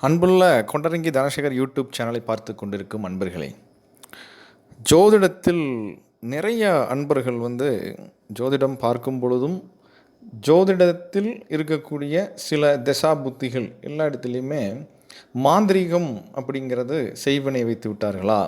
அன்புள்ள கொண்டரங்கி தனசேகர் யூடியூப் சேனலை பார்த்து கொண்டிருக்கும் அன்பர்களே ஜோதிடத்தில் நிறைய அன்பர்கள் வந்து ஜோதிடம் பார்க்கும் பொழுதும் ஜோதிடத்தில் இருக்கக்கூடிய சில தசா புத்திகள் எல்லா இடத்துலையுமே மாந்திரீகம் அப்படிங்கிறது செய்வினை வைத்து விட்டார்களா?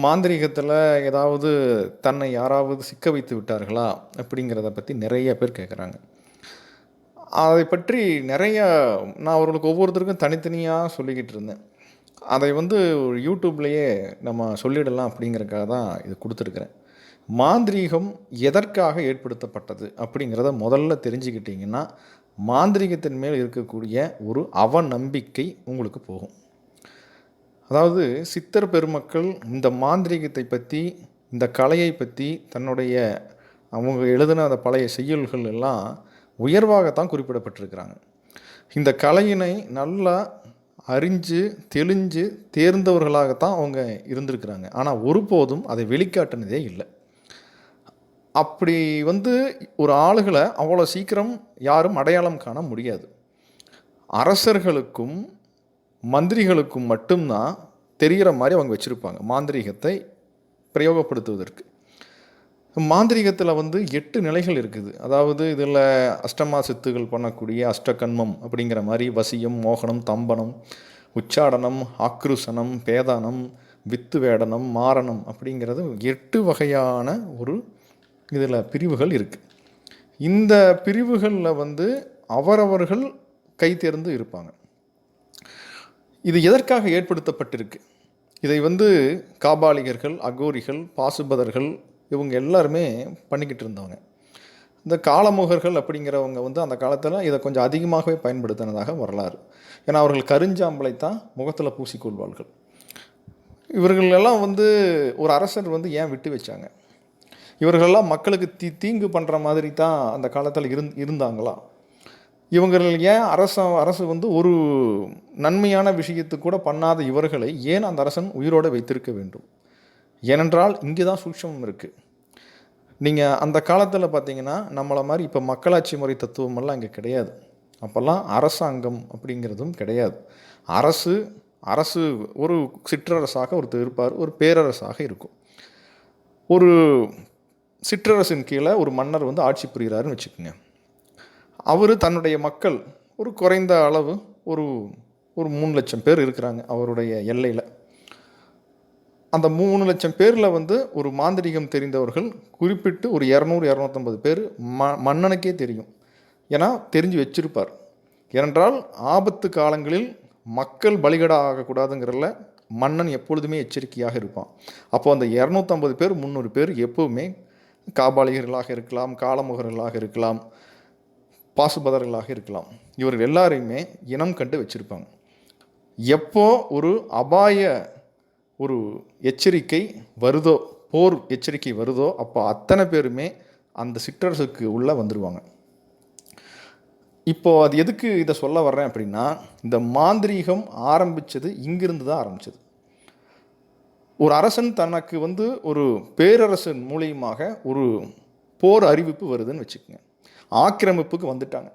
மாந்திரீகத்தில் ஏதாவது தன்னை யாராவது சிக்க வைத்து விட்டார்களா அப்படிங்கிறத பற்றி நிறைய பேர் கேட்குறாங்க அதை பற்றி நிறைய நான் அவர்களுக்கு ஒவ்வொருத்தருக்கும் தனித்தனியாக சொல்லிக்கிட்டு இருந்தேன். அதை வந்து ஒரு யூடியூப்லேயே நம்ம சொல்லிடலாம் அப்படிங்கிறதுக்காக தான் இது கொடுத்துருக்குறேன். மாந்திரீகம் எதற்காக ஏற்படுத்தப்பட்டது அப்படிங்கிறத முதல்ல தெரிஞ்சுக்கிட்டிங்கன்னா மாந்திரீகத்தின் மேல் இருக்கக்கூடிய ஒரு அவநம்பிக்கை உங்களுக்கு போகும். அதாவது சித்தர் பெருமக்கள் இந்த மாந்திரீகத்தை பற்றி இந்த கலையை பற்றி தன்னுடைய அவங்க எழுதின அந்த பழைய செய்யுள்கள் எல்லாம் உயர்வாகத்தான் குறிப்பிடப்பட்டிருக்கிறாங்க. இந்த கலையினை நல்லா அறிஞ்சு தெளிஞ்சு தேர்ந்தவர்களாகத்தான் அவங்க இருந்திருக்கிறாங்க. ஆனால் ஒருபோதும் அதை வெளிக்காட்டினதே இல்லை. அப்படி வந்து ஒரு ஆளுகளை அவ்வளோ சீக்கிரம் யாரும் அடையாளம் காண முடியாது. அரசர்களுக்கும் மந்திரிகளுக்கும் மட்டும்தான் தெரிகிற மாதிரி அவங்க வச்சுருப்பாங்க. மாந்திரீகத்தை பிரயோகப்படுத்துவதற்கு. மாந்திரீகத்தில் வந்து எட்டு நிலைகள் இருக்குது. அதாவது இதில் அஷ்டமா சித்துகள் பண்ணக்கூடிய அஷ்டகன்மம் அப்படிங்கிற மாதிரி வசியம் மோகனம் தம்பனம் உச்சாடனம் ஆக்ருசனம் பேதானம் வித்து வேடனம் மாரணம் அப்படிங்கிறது எட்டு வகையான ஒரு இதில் பிரிவுகள் இருக்குது இந்த பிரிவுகளில் வந்து அவரவர்கள் கை தேர்ந்து இருப்பாங்க. இது எதற்காக ஏற்படுத்தப்பட்டிருக்கு? இதை வந்து காபாலிகர்கள் அகோரிகள் பாசுபதர்கள் இவங்க எல்லாருமே பண்ணிக்கிட்டு இருந்தவங்க. இந்த காலமுகர்கள் அப்படிங்கிறவங்க வந்து அந்த காலத்தில் இதை கொஞ்சம் அதிகமாகவே பயன்படுத்தினதாக வரலாறு. ஏன்னா அவர்கள் கருஞ்சாம்பலை தான் முகத்தில் பூசிக்கொள்வார்கள். இவர்கள் எல்லாம் வந்து ஒரு அரசர் வந்து ஏன் விட்டு வச்சாங்க? இவர்களெல்லாம் மக்களுக்கு தீ தீங்கு பண்ணுற மாதிரி தான் அந்த காலத்தில் இருந் இருந்தாங்களா? இவங்கள் ஏன் அரச அரசு வந்து ஒரு நன்மையான விஷயத்து கூட பண்ணாத இவர்களை ஏன் அந்த அரசன் உயிரோடு வைத்திருக்க வேண்டும்? ஏனென்றால் இங்கே தான் சூட்சமம் இருக்குது நீங்கள் அந்த காலத்தில் பார்த்தீங்கன்னா நம்மளை மாதிரி இப்போ மக்களாட்சி முறை தத்துவமெல்லாம் இங்கே கிடையாது. அப்போல்லாம் அரசாங்கம் அப்படிங்கிறதும் கிடையாது. அரசு அரசு ஒரு சிற்றரசாக ஒருத்தர் இருப்பார் ஒரு பேரரசாக இருக்கும். ஒரு சிற்றரசின் கீழே ஒரு மன்னர் வந்து ஆட்சி புரிகிறாருன்னு வச்சுக்கோங்க. அவர் தன்னுடைய மக்கள் ஒரு குறைந்த அளவு ஒரு ஒரு மூணு லட்சம் பேர் இருக்கிறாங்க அவருடைய எல்லையில். அந்த மூணு லட்சம் பேரில் வந்து ஒரு மாந்திரிகம் தெரிந்தவர்கள் குறிப்பிட்டு ஒரு இரநூறு இரநூத்தம்பது பேர் ம மன்னனுக்கே தெரியும். ஏன்னா தெரிஞ்சு வச்சிருப்பார். ஏனென்றால் ஆபத்து காலங்களில் மக்கள் பலிகடா ஆகக்கூடாதுங்கிறல மன்னன் எப்பொழுதுமே எச்சரிக்கையாக இருப்பான். அப்போ அந்த இரநூத்தம்பது பேர் முந்நூறு பேர் எப்போவுமே காபாலிகர்களாக இருக்கலாம் காலமுகர்களாக இருக்கலாம் பாசுபதர்களாக இருக்கலாம். இவர்கள் எல்லாரையுமே இனம் கண்டு வச்சுருப்பாங்க. எப்போ ஒரு அபாய ஒரு எச்சரிக்கை வருதோ போர் எச்சரிக்கை வருதோ அப்போ அத்தனை பேருமே அந்த சிற்றரசுக்கு உள்ளே வந்துடுவாங்க இப்போது அது எதுக்கு இதை சொல்ல வர்றேன் அப்படின்னா இந்த மாந்திரீகம் ஆரம்பித்தது இங்கிருந்து தான் ஆரம்பிச்சது. ஒரு அரசன் தனக்கு வந்து ஒரு பேரரசன் மூலியமாக ஒரு போர் அறிவிப்பு வருதுன்னு வச்சுக்கோங்க. ஆக்கிரமிப்புக்கு வந்துட்டாங்க.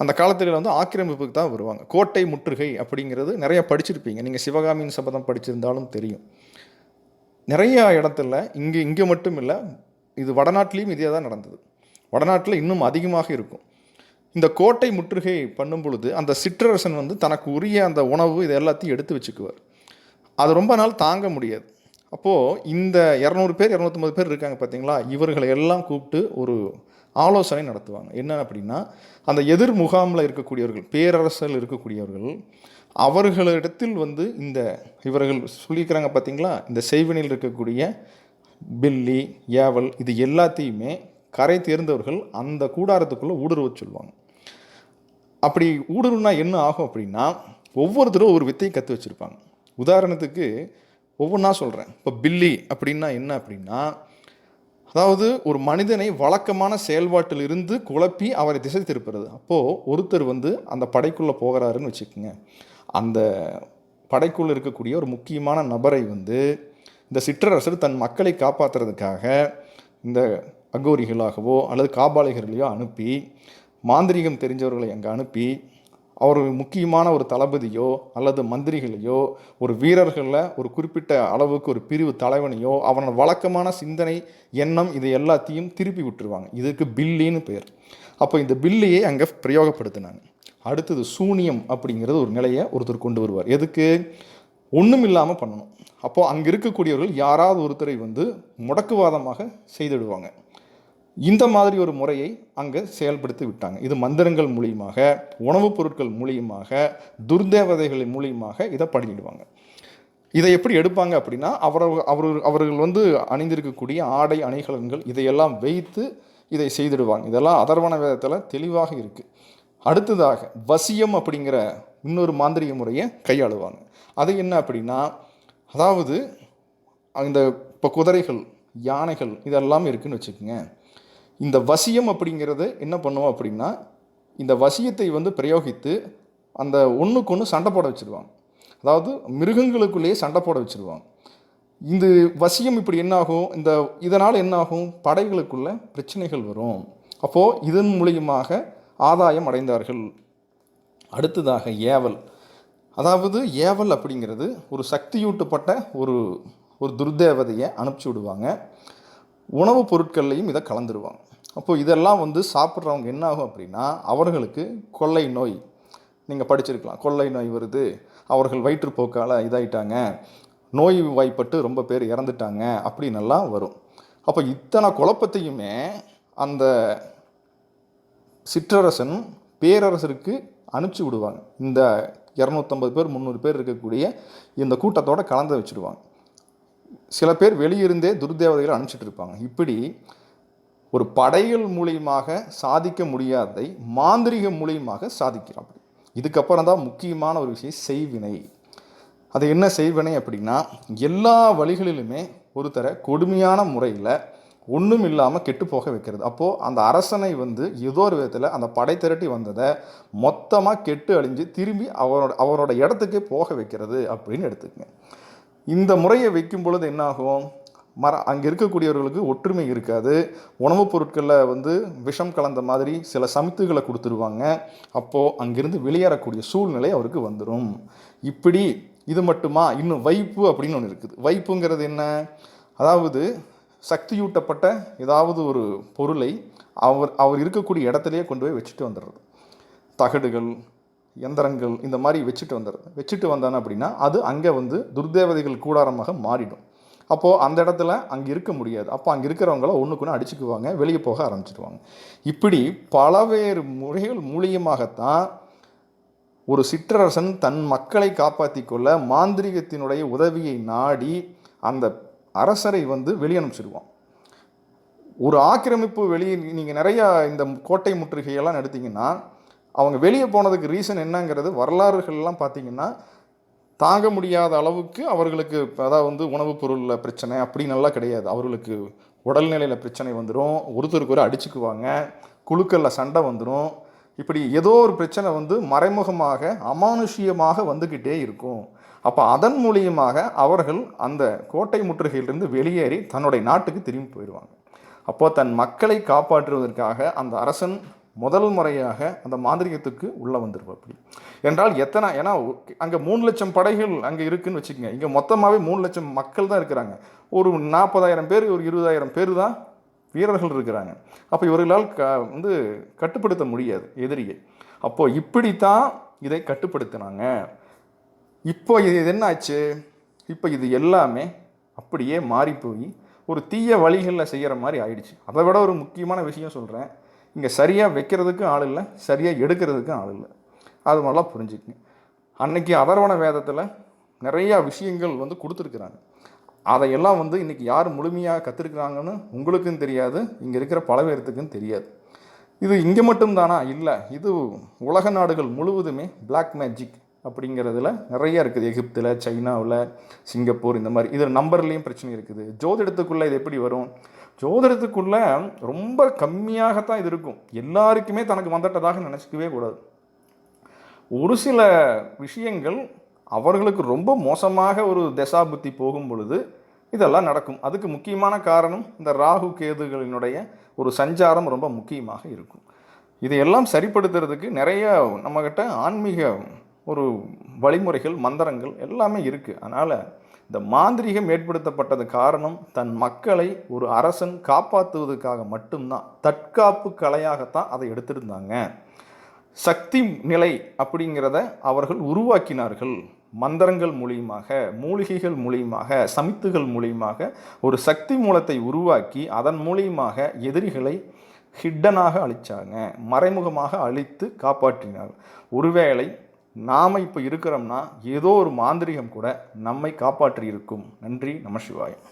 அந்த காலத்தில் வந்து ஆக்கிரமிப்புக்கு தான் வருவாங்க. கோட்டை முற்றுகை அப்படிங்கிறது நிறைய படிச்சிருப்பீங்க. நீங்கள் சிவகாமியின் சபதம் படிச்சிருந்தாலும் தெரியும். நிறைய இடத்துல இங்கே இங்கே மட்டும் இல்லை இது வடநாட்டிலையும் இதே தான் நடந்தது. வடநாட்டில் இன்னும் அதிகமாக இருக்கும். இந்த கோட்டை முற்றுகை பண்ணும் பொழுது அந்த சிற்றரசன் வந்து தனக்கு உரிய அந்த உணவு இது எல்லாத்தையும் எடுத்து வச்சுக்குவார். அது ரொம்ப நாள் தாங்க முடியாது. அப்போது இந்த இரநூறு பேர் இரநூத்தம்பது பேர் இருக்காங்க பார்த்தீங்களா இவர்களை எல்லாம் கூப்பிட்டு ஒரு ஆலோசனை நடத்துவாங்க. என்ன அப்படின்னா அந்த எதிர் முகாமில் இருக்கக்கூடியவர்கள் பேரரசில் இருக்கக்கூடியவர்கள் அவர்களிடத்தில் வந்து இந்த இவர்கள் சொல்லியிருக்கிறாங்க பார்த்தீங்களா இந்த செய்வினில் இருக்கக்கூடிய பில்லி ஏவல் இது எல்லாத்தையுமே கரை தேர்ந்தவர்கள் அந்த கூடாரத்துக்குள்ளே ஊடுருவ சொல்லுவாங்க. அப்படி ஊடுருன்னா என்ன ஆகும் அப்படின்னா ஒவ்வொருத்தரும் ஒரு வித்தையை கற்று வச்சுருப்பாங்க. உதாரணத்துக்கு ஒவ்வொன்றா சொல்கிறேன் இப்போ பில்லி அப்படின்னா என்ன அப்படின்னா அதாவது ஒரு மனிதனை வழக்கமான செயல்பாட்டில் இருந்து குழப்பி அவரை திசை திருப்புறது. அப்போது ஒருத்தர் வந்து அந்த படைக்குள்ளே போகிறாருன்னு வச்சுக்கோங்க. அந்த படைக்குள்ளே இருக்கக்கூடிய ஒரு முக்கியமான நபரை வந்து இந்த சிற்றரசர் தன் மக்களை காப்பாற்றுறதுக்காக இந்த அகோரிகளாகவோ அல்லது காபாலிகர்களையோ அனுப்பி மாந்திரீகம் தெரிஞ்சவர்களை அங்கே அனுப்பி அவர் முக்கியமான ஒரு தளபதியோ அல்லது மந்திரிகளையோ ஒரு வீரர்களில் ஒரு குறிப்பிட்ட அளவுக்கு ஒரு பிரிவு தலைவனையோ அவனோட வழக்கமான சிந்தனை எண்ணம் இது எல்லாத்தையும் திருப்பி விட்டுருவாங்க. இதுக்கு பில்லின்னு பேர். அப்போ இந்த பில்லியை அங்கே பிரயோகப்படுத்தினாங்க. அடுத்தது சூனியம் அப்படிங்கிறது ஒரு நிலையை ஒருத்தர் கொண்டு வருவார். எதுக்கு? ஒன்றும் இல்லாமல் பண்ணணும். அப்போது அங்கே இருக்கக்கூடியவர்கள் யாராவது ஒருத்தரை வந்து முடக்குவாதமாக செய்திடுவாங்க. இந்த மாதிரி ஒரு முறையை அங்கே செயல்படுத்தி விட்டாங்க. இது மந்திரங்கள் மூலியமாக உணவுப் பொருட்கள் மூலியமாக துர்தேவதைகள் மூலியமாக இதை பண்ணிடுவாங்க இதை எப்படி எடுப்பாங்க அப்படின்னா அவர் அவர் அவர்கள் வந்து அணிந்திருக்கக்கூடிய ஆடை அணிகலன்கள் இதையெல்லாம் வைத்து இதை செய்திடுவாங்க. இதெல்லாம் அதர்வன வேதத்தில் தெளிவாக இருக்குது அடுத்ததாக வசியம் அப்படிங்கிற இன்னொரு மாந்திரிக முறையை கையாளுவாங்க. அது என்ன அப்படின்னா அதாவது இந்த இப்போ குதிரைகள் யானைகள் இதெல்லாம் இருக்குதுன்னு வச்சுக்கோங்க. இந்த வசியம் அப்படிங்கிறது என்ன பண்ணுவோம் அப்படின்னா இந்த வசியத்தை வந்து பிரயோகித்து அந்த ஒன்றுக்கு ஒன்று சண்டை போட வச்சுருவாங்க. அதாவது மிருகங்களுக்குள்ளேயே சண்டை போட வச்சுருவாங்க. இந்த வசியம் இப்படி என்னாகும்? இந்த இதனால் என்னாகும்? படைகளுக்குள்ள பிரச்சனைகள் வரும். அப்போது இதன் மூலியமாக ஆதாயம் அடைந்தார்கள். அடுத்ததாக ஏவல். அதாவது ஏவல் அப்படிங்கிறது ஒரு சக்தியூட்டப்பட்ட ஒரு ஒரு துர்தேவதையை அனுப்பிச்சி விடுவாங்க. உணவுப் பொருட்கள்லையும் இதை கலந்துருவாங்க. அப்போது இதெல்லாம் வந்து சாப்பிட்றவங்க என்ன ஆகும் அப்படின்னா அவர்களுக்கு கொள்ளை நோய். நீங்கள் படிச்சிருக்கலாம். கொள்ளை நோய் வருது. அவர்கள் வயிற்றுப்போக்கால் இதாயிட்டாங்க. நோய் வாய்ப்பட்டு ரொம்ப பேர் இறந்துட்டாங்க அப்படின்னெல்லாம் வரும். அப்போ இத்தனை குழப்பத்தையுமே அந்த சிற்றரசன் பேரரசருக்கு அனுப்பிச்சி விடுவாங்க. இந்த இரநூத்தம்பது பேர் முந்நூறு பேர் இருக்கக்கூடிய இந்த கூட்டத்தோடு கலந்து வச்சுடுவாங்க. சில பேர் வெளியிருந்தே துர்தேவதைகளை அனுப்பிச்சிட்டு இருப்பாங்க. இப்படி ஒரு படைகள் மூலியமாக சாதிக்க முடியாததை மாந்திரிக மூலியமாக சாதிக்கிறாப்படி இதுக்கப்புறம் தான் முக்கியமான ஒரு விஷயம் செய்வினை. அது என்ன செய்வினை அப்படின்னா எல்லா வழிகளிலுமே ஒருத்தரை கொடுமையான முறையில் ஒன்றும் இல்லாமல் கெட்டு போக வைக்கிறது. அப்போது அந்த அரசனை வந்து ஏதோ ஒரு விதத்தில் அந்த படை திரட்டி வந்ததை மொத்தமாக கெட்டு அழிஞ்சு திரும்பி அவரோட அவரோட இடத்துக்கே போக வைக்கிறது அப்படின்னு எடுத்துக்கங்க. இந்த முறையை வைக்கும் பொழுது என்னாகும் மர அங்கே இருக்கக்கூடியவர்களுக்கு ஒற்றுமை இருக்காது. உணவுப் பொருட்களில் வந்து விஷம் கலந்த மாதிரி சில சமித்துகளை கொடுத்துருவாங்க. அப்போது அங்கிருந்து வெளியேறக்கூடிய சூழ்நிலை அவருக்கு வந்துடும் இப்படி இது மட்டுமா? இன்னும் வைப்பு அப்படின்னு ஒன்று இருக்குது. வைப்புங்கிறது என்ன? அதாவது சக்தியூட்டப்பட்ட ஏதாவது ஒரு பொருளை அவர் அவர் இருக்கக்கூடிய இடத்துலையே கொண்டு போய் வச்சுட்டு வந்துடுறது தகடுகள் எந்திரங்கள் இந்த மாதிரி வச்சுட்டு வந்துடுறது வச்சுட்டு வந்தானே அப்படின்னா அது அங்கே வந்து துர்தேவதைகள் கூடாரமாக மாறிடும். அப்போது அந்த இடத்துல அங்கே இருக்க முடியாது. அப்போ அங்கே இருக்கிறவங்கள ஒன்றுக்குன்னு அடிச்சுக்குவாங்க வெளியே போக ஆரம்பிச்சிடுவாங்க இப்படி பலவேறு முறைகள் மூலியமாகத்தான் ஒரு சிற்றரசன் தன் மக்களை காப்பாற்றி கொள்ள மாந்திரிகத்தினுடைய உதவியை நாடி அந்த அரசரை வந்து வெளியனுப்பிச்சிடுவான் ஒரு ஆக்கிரமிப்பு வெளியே நீங்கள் நிறையா இந்த கோட்டை முற்றுகையெல்லாம் எடுத்திங்கன்னா அவங்க வெளியே போனதுக்கு ரீசன் என்னங்கிறது வரலாறுகள்லாம் பார்த்தீங்கன்னா தாங்க முடியாத அளவுக்கு அவர்களுக்கு அதாவது வந்து உணவுப் பொருளில் பிரச்சனை அப்படின்னெல்லாம் கிடையாது. அவர்களுக்கு உடல்நிலையில் பிரச்சனை வந்துடும் ஒருத்தருக்கு ஒரு அடிச்சுக்குவாங்க. குழுக்களில் சண்டை வந்துடும் இப்படி ஏதோ ஒரு பிரச்சனை வந்து மறைமுகமாக அமானுஷ்யமாக வந்துக்கிட்டே இருக்கும். அப்போ அதன் மூலியமாக அவர்கள் அந்த கோட்டை முற்றுகையிலிருந்து வெளியேறி தன்னுடைய நாட்டுக்கு திரும்பி போயிடுவாங்க. அப்போ தன் மக்களை காப்பாற்றுவதற்காக அந்த அரசன் முதல் முறையாக அந்த மாந்திரிகத்துக்கு உள்ளே வந்துருவோம் அப்படி என்றால் எத்தனை ஏன்னா அங்கே மூணு லட்சம் படைகள் அங்கே இருக்குதுன்னு வச்சுக்கோங்க. இங்கே மொத்தமாகவே மூணு லட்சம் மக்கள் தான் இருக்கிறாங்க. ஒரு நாற்பதாயிரம் பேர் ஒரு இருபதாயிரம் பேர் தான் வீரர்கள் இருக்கிறாங்க. அப்போ இவர்களால் க வந்து கட்டுப்படுத்த முடியாது எதிரியை. அப்போது இப்படித்தான் இதை கட்டுப்படுத்தினாங்க. இப்போ இது என்ன ஆச்சு இப்போ இது எல்லாமே அப்படியே மாறி போய் ஒரு தீய வழிகளில் செய்கிற மாதிரி ஆயிடுச்சு. அதை விட ஒரு முக்கியமான விஷயம் சொல்கிறேன் இங்கே சரியாக வைக்கிறதுக்கும் ஆள் இல்லை சரியாக எடுக்கிறதுக்கும் ஆள் இல்லை. அது மாதிரிலாம் புரிஞ்சுக்குங்க. அன்னைக்கு அதர்வண வேதத்தில் நிறையா விஷயங்கள் வந்து கொடுத்துருக்குறாங்க. அதையெல்லாம் வந்து இன்றைக்கி யார் முழுமையாக கற்றுருக்குறாங்கன்னு உங்களுக்கும் தெரியாது இங்கே இருக்கிற பல பேர்த்துக்கும் தெரியாது. இது இங்கே மட்டும்தானா இல்லை இது உலக நாடுகள் முழுவதுமே பிளாக் மேஜிக் அப்படிங்கிறதுல நிறைய இருக்குது. எகிப்தில் சைனாவில் சிங்கப்பூர் இந்த மாதிரி இதில் நம்பர்லேயும் பிரச்சனை இருக்குது. ஜோதிடத்துக்குள்ளே இது எப்படி வரும்? ஜோதிடத்துக்குள்ளே ரொம்ப கம்மியாகத்தான் இது இருக்கும். எல்லாருக்குமே தனக்கு வந்துட்டதாக நினச்சிக்கவே கூடாது. ஒரு சில விஷயங்கள் அவர்களுக்கு ரொம்ப மோசமாக ஒரு தசாபுத்தி போகும் பொழுது இதெல்லாம் நடக்கும். அதுக்கு முக்கியமான காரணம் இந்த ராகு கேதுகளினுடைய ஒரு சஞ்சாரம் ரொம்ப முக்கியமாக இருக்கும். இதையெல்லாம் சரிப்படுத்துறதுக்கு நிறைய நம்மக்கிட்ட ஆன்மீக ஒரு வழிமுறைகள் மந்திரங்கள் எல்லாமே இருக்குது அதனால் இந்த மாந்திரீகம் ஏற்படுத்தப்பட்டது காரணம் தன் மக்களை ஒரு அரசன் காப்பாற்றுவதற்காக மட்டும்தான். தற்காப்பு கலையாகத்தான் அதை எடுத்திருந்தாங்க. சக்தி நிலை அப்படிங்கிறத அவர்கள் உருவாக்கினார்கள். மந்திரங்கள் மூலியமாக மூலிகைகள் மூலியமாக சமித்துகள் மூலியமாக ஒரு சக்தி மூலத்தை உருவாக்கி அதன் மூலியமாக எதிரிகளை ஹிட்டனாக அழிச்சாங்க. மறைமுகமாக அழித்து காப்பாற்றினார். ஒருவேளை நாம் இப்போ இருக்கிறோம்னா ஏதோ ஒரு மாந்திரிகம் கூட நம்மை காப்பாற்றி இருக்கும் நன்றி நம சிவாயம்